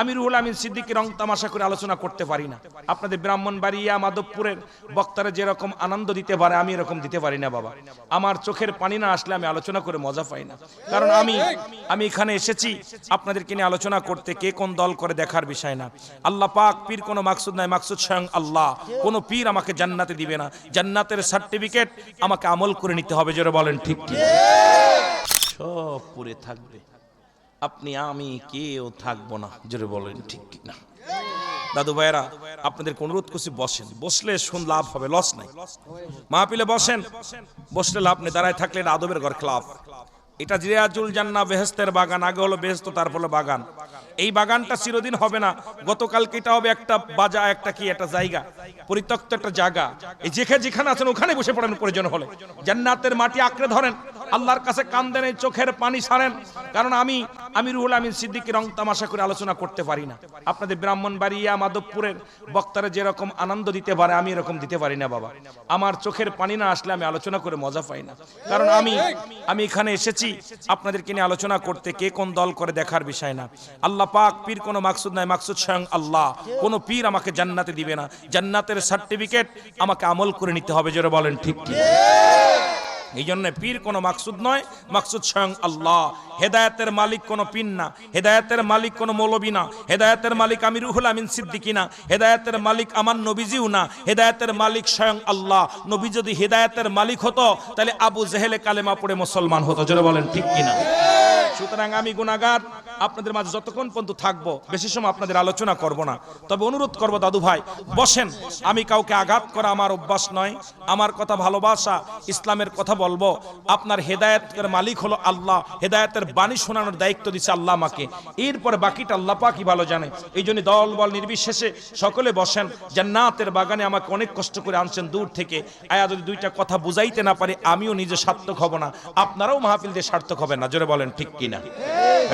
আমি রুহুল আমিন সিদ্দিকী রং তামাশা করে আলোচনা করতে পারি না। আপনাদের ব্রাহ্মণবাড়িয়া, মাধবপুরের বক্তারা যেরকম আনন্দ দিতে পারে, আমি এরকম দিতে পারি না বাবা। আমার চোখের পানি না আসলে আমি আলোচনা করে মজা পাই না। কারণ আমি আমি এখানে এসেছি আপনাদেরকে নিয়ে আলোচনা করতে কে কোন দল করে দেখার বিষয় না। আল্লাহ পাক পীর কোনো মাকসুদ নাই, মাকসুদ স্বয়ং আল্লাহ। কোন পীর আমাকে জান্নাতে দিবে না। জান্নাতের সার্টিফিকেট আমাকে আমল করে নিতে হবে, জোরে বলেন ঠিক সব পুরে থাকবে। আপনি, আমি, কেউ থাকব না। জোরে বলেন, ঠিক না দাদু ভাইরা আপনাদেরকে অনুরোধ করছি, বসেন। বসলে শুন, লাভ হবে, লস নাই। মাহপিলে বসেন। বসলে লাভ নেই, দাঁড়ায় থাকলে আদবের ঘর খেলাফ। এটা জিরাজুল জান্না বেহেস্তের বাগান, আগে হলো বেহেস্ত তারপর বাগান। এই বাগানটা চিরদিন হবে না। গতকালকে এটা হবে একটা বাজা একটা কি, একটা জায়গা, পরিত্যক্ত একটা জায়গা। এই যেখানে যেখানে আছেন, ওখানে বসে পড়েন প্রয়োজন হলে। জান্নাতের মাটি আঁকড়ে ধরেন, আল্লাহর কাছে কান্দেন এই চোখের পানি সারেন কারণ আমি আমি রুহুল আমিন সিদ্দিকী রং তামাশা করে আলোচনা করতে পারি না। আপনাদের ব্রাহ্মণবাড়িয়া, মাধবপুরের বক্তারা যেরকম আনন্দ দিতে পারে, আমি এরকম দিতে পারি না বাবা। আমার চোখের পানি না আসলে আমি আলোচনা করে মজা পাই না। কারণ আমি আমি এখানে এসেছি আপনাদেরকে নিয়ে আলোচনা করতে কে কোন দল করে দেখার বিষয় না। আল্লাহ পাক পীর কোনো মাকসুদ নাই, মাকসুদ স্বয়ং আল্লাহ। কোন পীর আমাকে জান্নাতে দিবে না। জান্নাতের সার্টিফিকেট আমাকে আমল করে নিতে হবে, জোরে বলেন ঠিক এই জন্য পীর কোনো মাকসুদ নয়, মাকসুদ স্বয়ং আল্লাহ। হেদায়তের মালিক কোনো পীর না, হেদায়তের মালিক কোনো মৌলবী না, হেদায়তের মালিক আমি রুহুল আমিন সিদ্দিকী না, হেদায়তের মালিক আমার নবীজিও না, হেদায়তের মালিক স্বয়ং আল্লাহ। নবী যদি হেদায়তের মালিক হতো, তাহলে আবু জেহেলে কালেমা পড়ে মুসলমান হতো। যারা বলেন, ঠিক কিনা? সুতরাং আমি গুনাগার আপনাদের মাঝে যতক্ষণ পর্যন্ত থাকব, বেশি সময় আপনাদের আলোচনা করব না। তবে অনুরোধ করব, দাদু ভাই, বসেন। আমি কাউকে আঘাত করা আমার অভ্যাস নয়। আমার কথা ভালোবাসা, ইসলামের কথা বলব। আপনার হেদায়েতের মালিক হলো আল্লাহ। হেদায়েতের বাণী শোনানোর দায়িত্ব দিচ্ছে আল্লাহ আমাকে। এরপরে বাকিটা আল্লাহ পাকই ভালো জানে। এই জন্য দল বল নির্বিশেষে সকলে বসেন। জান্নাতের বাগানে আমাকে অনেক কষ্ট করে আনছেন দূর থেকে। আয়া যদি দুইটা কথা বুঝাইতে না পারে, আমিও নিজে সার্থক হব না। আপনারাও মাহফিল দিয়ে সার্থক হবেন না। জোরে বলেন, ঠিক কিনা?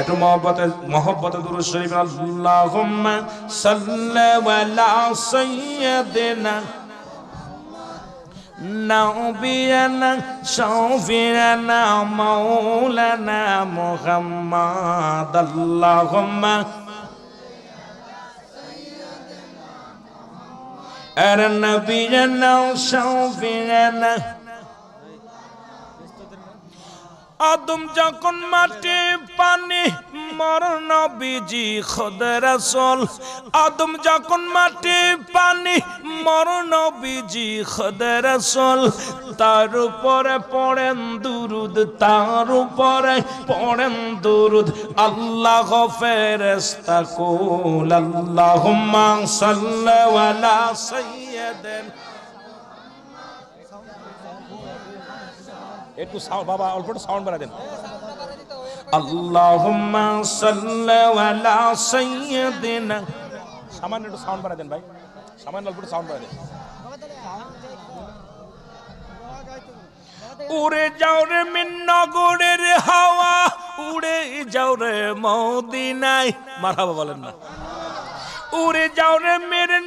একটু মহব্বতে محبت درود شریف اللهم صل ولا سيدنا نبينا شوفنا مولانا محمد اللهم ارنبينا شوفنا আদম যখন মাটি পানি বিজি খোদের রাসূল। আদম যখন মাটি পানি মরণ বিজি খোদের রাসূল। তার উপরে পড়েন দুরুদ, তার উপরে পড়েন দুরুদ। আল্লাহ ফেরেশতা কুল, আল্লাহুম্মা সাল্লি সাইয়্যিদিনা। একটু সাউন্ড বাবা অল্প একটু সাউন্ড বাড়া দেন। আল্লাহুম্মা সাল্লি আলা সাইয়্যিদিনা। সামান্য একটু সাউন্ড বাড়া দেন ভাই। সামান্য অল্প একটু সাউন্ড বাড়া দেন। উড়ে যাও রে মিন্নগরের হাওয়া উড়ে যাও রে মদিনায়। মারহাবা বলেন না। উড়ে যাও রে মেরে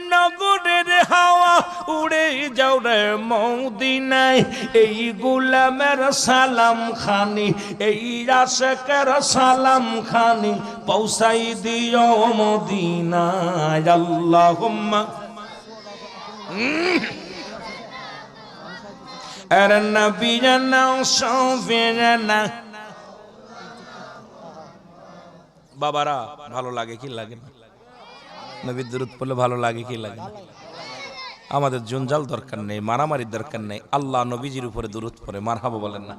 উড়ে যাও রে মৌদিনায়। এই গুলামের সালাম খানি, এই আশেকের সালাম খানি পৌঁছাই দিও মদিনায়। আল্লাহুম্মা। আর নবিয়ানা সফিয়ানা বাবারা, ভালো লাগে কি লাগে না? নবীর দূরত পড়লে ভালো লাগে কি লাগে না? আমাদের জঞ্জাল দরকার নেই, মারামারির দরকার নেই। আল্লাহ নবীজির উপরে দূরত পরে মারহাবা বলেন না।